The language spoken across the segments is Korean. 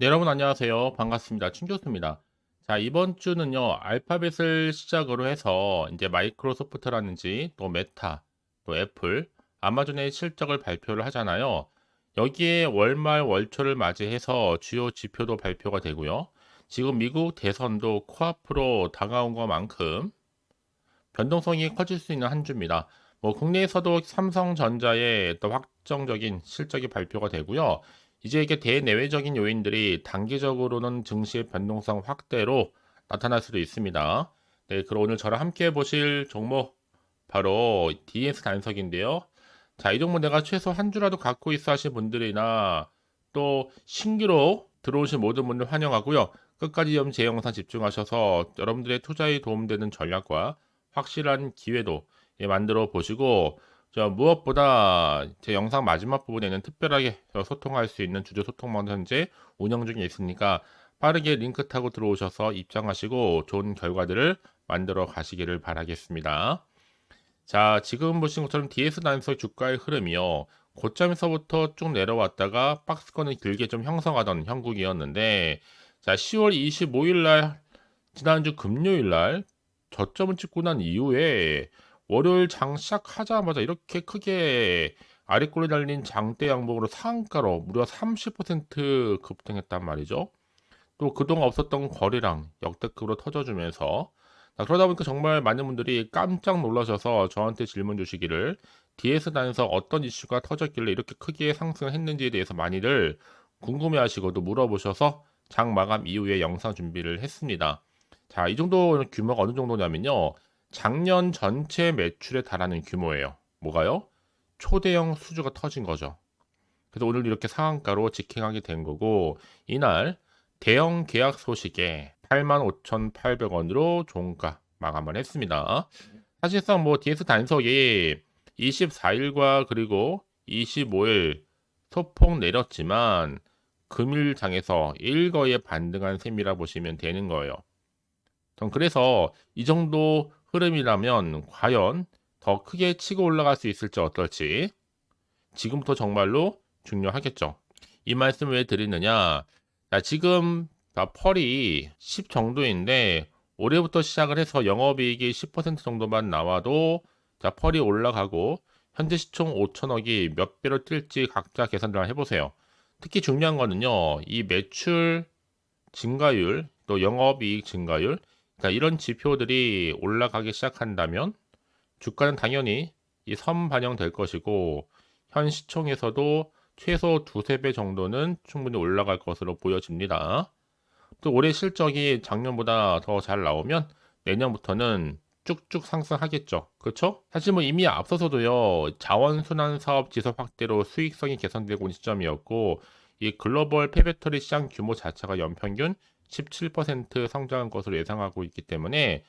네, 여러분 안녕하세요. 반갑습니다. 춘 교수입니다. 자, 이번 주는요, 알파벳을 시작으로 해서 이제 마이크로소프트라든지 또 메타, 또 애플, 아마존의 실적을 발표를 하잖아요. 여기에 월말 월초를 맞이해서 주요 지표도 발표가 되고요. 지금 미국 대선도 코앞으로 다가온 것만큼 변동성이 커질 수 있는 한 주입니다. 뭐 국내에서도 삼성전자의 또 확정적인 실적이 발표가 되고요. 이제 이게 대내외적인 요인들이 단기적으로는 증시의 변동성 확대로 나타날 수도 있습니다. 네, 그럼 오늘 저랑 함께 보실 종목 바로 DS 단석인데요. 자, 이 종목 내가 최소 한 주라도 갖고 있어 하신 분들이나 또 신규로 들어오신 모든 분들 환영하고요. 끝까지 제 영상 집중하셔서 여러분들의 투자에 도움되는 전략과 확실한 기회도 예, 만들어 보시고 저 무엇보다 제 영상 마지막 부분에는 특별하게 소통할 수 있는 주제 소통망 현재 운영 중에 있으니까 빠르게 링크 타고 들어오셔서 입장하시고 좋은 결과들을 만들어 가시기를 바라겠습니다. 자, 지금 보신 것처럼 DS 단서 주가의 흐름이요. 고점에서부터 쭉 내려왔다가 박스권을 길게 좀 형성하던 형국이었는데 자, 10월 25일 날 지난주 금요일 날 저점을 찍고 난 이후에 월요일 장 시작하자마자 이렇게 크게 아래꼴에 달린 장대 양봉으로 상한가로 무려 30% 급등했단 말이죠. 또 그동안 없었던 거래량 역대급으로 터져주면서 그러다 보니까 정말 많은 분들이 깜짝 놀라셔서 저한테 질문 주시기를 DS 단에서 어떤 이슈가 터졌길래 이렇게 크게 상승했는지에 대해서 많이들 궁금해하시고 도 물어보셔서 장 마감 이후에 영상 준비를 했습니다. 자, 이 정도 규모가 어느 정도냐면요. 작년 전체 매출에 달하는 규모예요. 뭐가요? 초대형 수주가 터진 거죠. 그래서 오늘 이렇게 상한가로 직행하게 된 거고 이날 대형 계약 소식에 85,800원으로 종가 마감을 했습니다. 사실상 뭐 DS 단속이 24일과 그리고 25일 소폭 내렸지만 금일장에서 일거에 반등한 셈이라 보시면 되는 거예요. 그래서 이 정도 흐름이라면 과연 더 크게 치고 올라갈 수 있을지 어떨지 지금부터 정말로 중요하겠죠. 이 말씀을 왜 드리느냐? 자, 지금 펄이 10 정도인데 올해부터 시작을 해서 영업이익이 10% 정도만 나와도 자, 펄이 올라가고 현재 시총 5천억이 몇 배로 뛸지 각자 계산을 해보세요. 특히 중요한 거는요, 이 매출 증가율, 또 영업이익 증가율, 그러니까 이런 지표들이 올라가기 시작한다면 주가는 당연히 이 선 반영될 것이고 현 시총에서도 최소 두세 배 정도는 충분히 올라갈 것으로 보여집니다. 또 올해 실적이 작년보다 더 잘 나오면 내년부터는 쭉쭉 상승하겠죠. 그렇죠? 사실 뭐 이미 앞서서도요. 자원순환 사업 지속 확대로 수익성이 개선되고 있는 시점이었고 이 글로벌 폐배터리 시장 규모 자체가 연평균 17% 성장한 것으로 예상하고 있기 때문에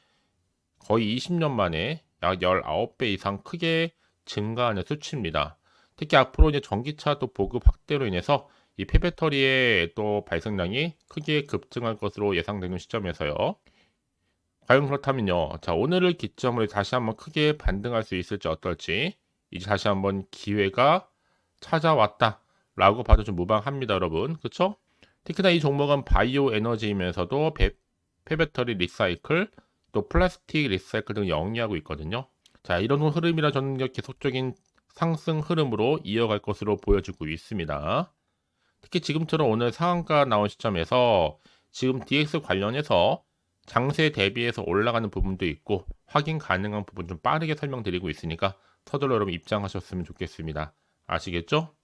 거의 20년 만에 약 19배 이상 크게 증가하는 수치입니다. 특히 앞으로 이제 전기차 또 보급 확대로 인해서 이 폐배터리의 또 발생량이 크게 급증할 것으로 예상되는 시점에서요. 과연 그렇다면요. 자, 오늘을 기점으로 다시 한번 크게 반등할 수 있을지 어떨지 이제 다시 한번 기회가 찾아왔다. 라고 봐도 좀 무방합니다, 여러분. 그쵸? 특히나 이 종목은 바이오 에너지이면서도 배, 폐배터리 리사이클, 또 플라스틱 리사이클 등을 영위하고 있거든요. 자, 이런 흐름이라 저는 계속적인 상승 흐름으로 이어갈 것으로 보여지고 있습니다. 특히 지금처럼 오늘 상한가 나온 시점에서 지금 DX 관련해서 장세 대비해서 올라가는 부분도 있고 확인 가능한 부분 좀 빠르게 설명드리고 있으니까 서둘러 여러분 입장하셨으면 좋겠습니다. 아시겠죠?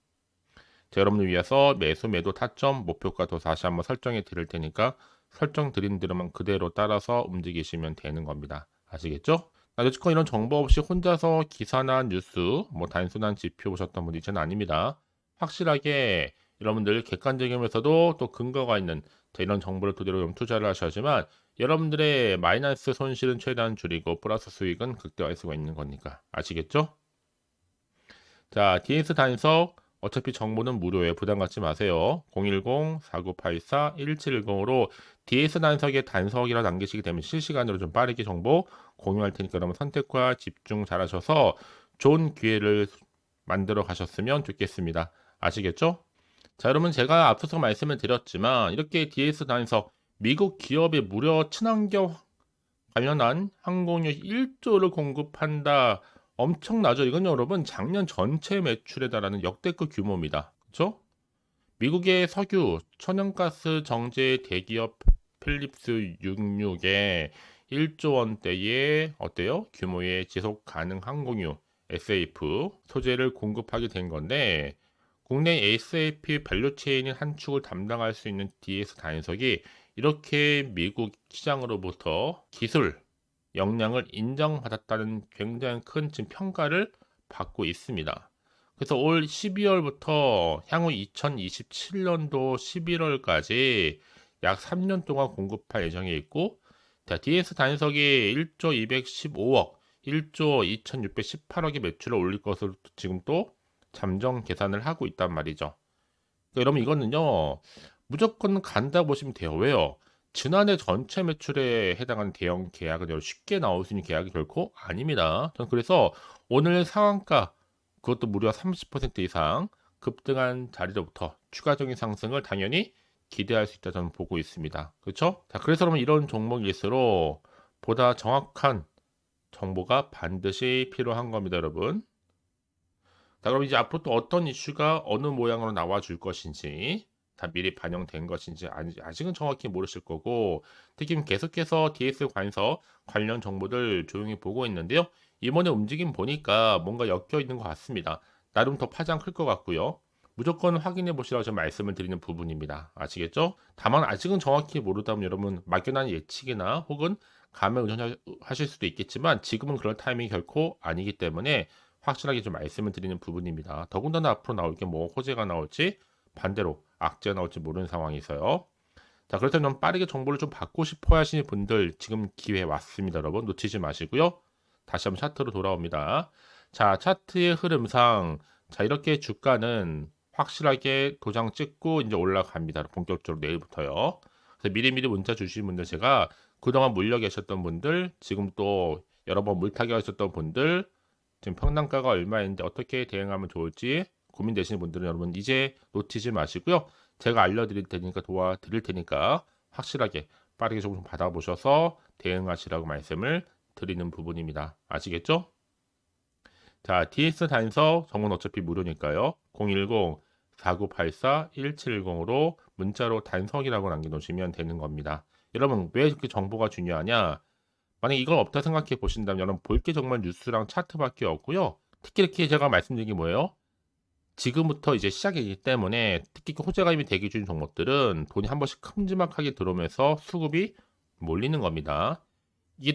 자, 여러분을 위해서 매수 매도 타점 목표가 도 다시 한번 설정해 드릴 테니까 설정 드린 대로만 그대로 따라서 움직이시면 되는 겁니다. 아시겠죠? 여지껏 이런 정보 없이 혼자서 기사나 뉴스, 뭐 단순한 지표 보셨던 분이 저는 아닙니다. 확실하게 여러분들 객관적이면서도 또 근거가 있는 이런 정보를 토대로 투자를 하셔야지만 여러분들의 마이너스 손실은 최대한 줄이고 플러스 수익은 극대화할 수가 있는 거니까 아시겠죠? 자, DS 단석 어차피 정보는 무료에 부담 갖지 마세요. 010-4984-1710으로 DS 단석에 단석이라 남기시게 되면 실시간으로 좀 빠르게 정보 공유할 테니까 여러분 선택과 집중 잘 하셔서 좋은 기회를 만들어 가셨으면 좋겠습니다. 아시겠죠? 자, 여러분 제가 앞서서 말씀을 드렸지만 이렇게 DS 단에서 미국 기업의 무려 친환경 관련한 항공유 1조를 공급한다. 엄청나죠. 이건 여러분 작년 전체 매출에 달하는 역대급 규모입니다. 그렇죠? 미국의 석유, 천연가스 정제 대기업 필립스 66에 1조 원대의 어때요? 규모의 지속 가능 항공유 SAF 소재를 공급하게 된 건데 국내 SAP 밸류체인인 한 축을 담당할 수 있는 DS 단석이 이렇게 미국 시장으로부터 기술 역량을 인정받았다는 굉장히 큰 지금 평가를 받고 있습니다. 그래서 올 12월부터 향후 2027년도 11월까지 약 3년 동안 공급할 예정에 있고 자, DS 단석이 1조 215억, 1조 2618억의 매출을 올릴 것으로 지금 또 잠정 계산을 하고 있단 말이죠. 그러니까 여러분 이거는요 무조건 간다 보시면 돼요. 왜요? 지난해 전체 매출에 해당하는 대형 계약은 쉽게 나올 수 있는 계약이 결코 아닙니다. 저는 그래서 오늘 상한가 그것도 무려 30% 이상 급등한 자리로부터 추가적인 상승을 당연히 기대할 수 있다 저는 보고 있습니다. 그렇죠? 자, 그래서 여러분 이런 종목일수록 보다 정확한 정보가 반드시 필요한 겁니다, 여러분. 자, 그럼 이제 앞으로 또 어떤 이슈가 어느 모양으로 나와 줄 것인지 다 미리 반영된 것인지 아직은 정확히 모르실 거고 특히 계속해서 DS 관서 관련 정보들 조용히 보고 있는데요. 이번에 움직임 보니까 뭔가 엮여 있는 것 같습니다. 나름 더 파장 클 것 같고요. 무조건 확인해 보시라고 좀 말씀을 드리는 부분입니다. 아시겠죠? 다만 아직은 정확히 모르다면 여러분 막연한 예측이나 혹은 감에 의존하실 수도 있겠지만 지금은 그럴 타이밍이 결코 아니기 때문에 확실하게 좀 말씀을 드리는 부분입니다. 더군다나 앞으로 나올 게 뭐 호재가 나올지 반대로 악재가 나올지 모르는 상황이서요. 자, 그렇다면 빠르게 정보를 좀 받고 싶어 하시는 분들 지금 기회 왔습니다, 여러분. 놓치지 마시고요. 다시 한번 차트로 돌아옵니다. 자, 차트의 흐름상 자, 이렇게 주가는 확실하게 도장 찍고 이제 올라갑니다. 본격적으로 내일부터요. 그래서 미리미리 문자 주신 분들 제가 그동안 물려 계셨던 분들, 지금 또 여러 번 물타기 하셨던 분들, 지금 평당가가 얼마인데 어떻게 대응하면 좋을지 고민되시는 분들은 여러분 이제 놓치지 마시고요. 제가 알려드릴 테니까 도와드릴 테니까 확실하게 빠르게 조금 받아보셔서 대응하시라고 말씀을 드리는 부분입니다. 아시겠죠? 자, DS 단서 정보는 어차피 무료니까요. 010-4984-1710으로 문자로 단석이라고 남겨놓으시면 되는 겁니다. 여러분, 왜 이렇게 정보가 중요하냐? 만약 이걸 없다 생각해 보신다면 여러분 볼 게 정말 뉴스랑 차트밖에 없고요. 특히 이렇게 제가 말씀드린 게 뭐예요? 지금부터 이제 시작이기 때문에 특히 그 호재가 이미 대기 중인 종목들은 돈이 한 번씩 큼지막하게 들어오면서 수급이 몰리는 겁니다.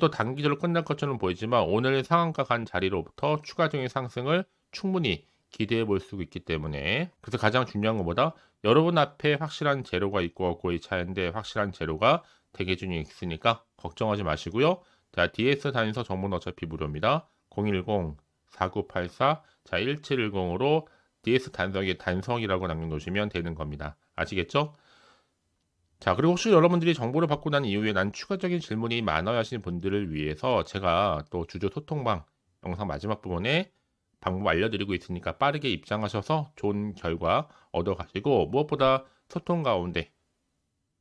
또 단기적으로 끝날 것처럼 보이지만 오늘 상한가 간 자리로부터 추가적인 상승을 충분히 기대해 볼 수 있기 때문에 그래서 가장 중요한 것보다 여러분 앞에 확실한 재료가 있고 없고의 차이인데 확실한 재료가 대기 중에 있으니까 걱정하지 마시고요. 자, DS 단서 정보는 어차피 무료입니다. 010-4984, 자, 1710으로 DS 단성의 단성이라고 남겨놓으시면 되는 겁니다. 아시겠죠? 자, 그리고 혹시 여러분들이 정보를 받고 난 이후에 난 추가적인 질문이 많아야 하시는 분들을 위해서 제가 또 주조 소통방 영상 마지막 부분에 방법 알려드리고 있으니까 빠르게 입장하셔서 좋은 결과 얻어가시고 무엇보다 소통 가운데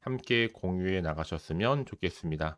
함께 공유해 나가셨으면 좋겠습니다.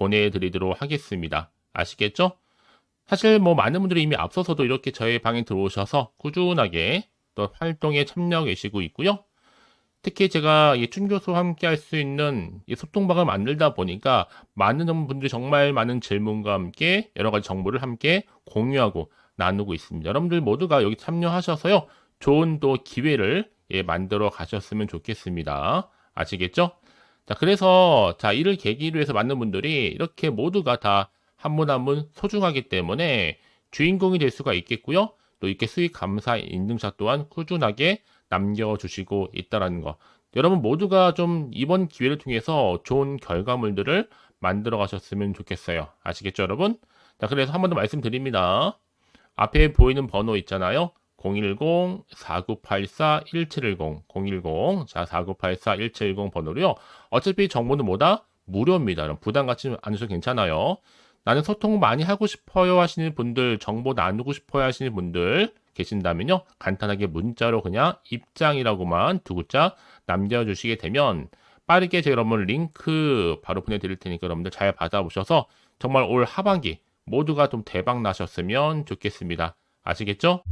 보내드리도록 하겠습니다. 아시겠죠? 사실 뭐 많은 분들이 이미 앞서서도 이렇게 저희 방에 들어오셔서 꾸준하게 또 활동에 참여하고 계시고 있고요. 특히 제가 이 춘교수와 함께 할 수 있는 이 소통방을 만들다 보니까 많은 분들이 정말 많은 질문과 함께 여러 가지 정보를 함께 공유하고 나누고 있습니다. 여러분들 모두가 여기 참여하셔서요. 좋은 또 기회를 예, 만들어 가셨으면 좋겠습니다. 아시겠죠? 자, 그래서 자, 이를 계기로 해서 많은 분들이 이렇게 모두가 다한분한분 소중하기 때문에 주인공이 될 수가 있겠고요. 또 이렇게 수익 감사 인증샷 또한 꾸준하게 남겨주시고 있다라는 거. 여러분 모두가 좀 이번 기회를 통해서 좋은 결과물들을 만들어 가셨으면 좋겠어요. 아시겠죠, 여러분? 자, 그래서 한 번 더 말씀드립니다. 앞에 보이는 번호 있잖아요. 010-4984-1710, 010, 자, 4984-1710 번호로요. 어차피 정보는 뭐다? 무료입니다. 여러분 부담 갖지 않으셔도 괜찮아요. 나는 소통 많이 하고 싶어요 하시는 분들, 정보 나누고 싶어요 하시는 분들 계신다면요. 간단하게 문자로 그냥 입장이라고만 두 글자 남겨주시게 되면 빠르게 제가 여러분 링크 바로 보내드릴 테니까 여러분들 잘 받아보셔서 정말 올 하반기 모두가 좀 대박 나셨으면 좋겠습니다. 아시겠죠?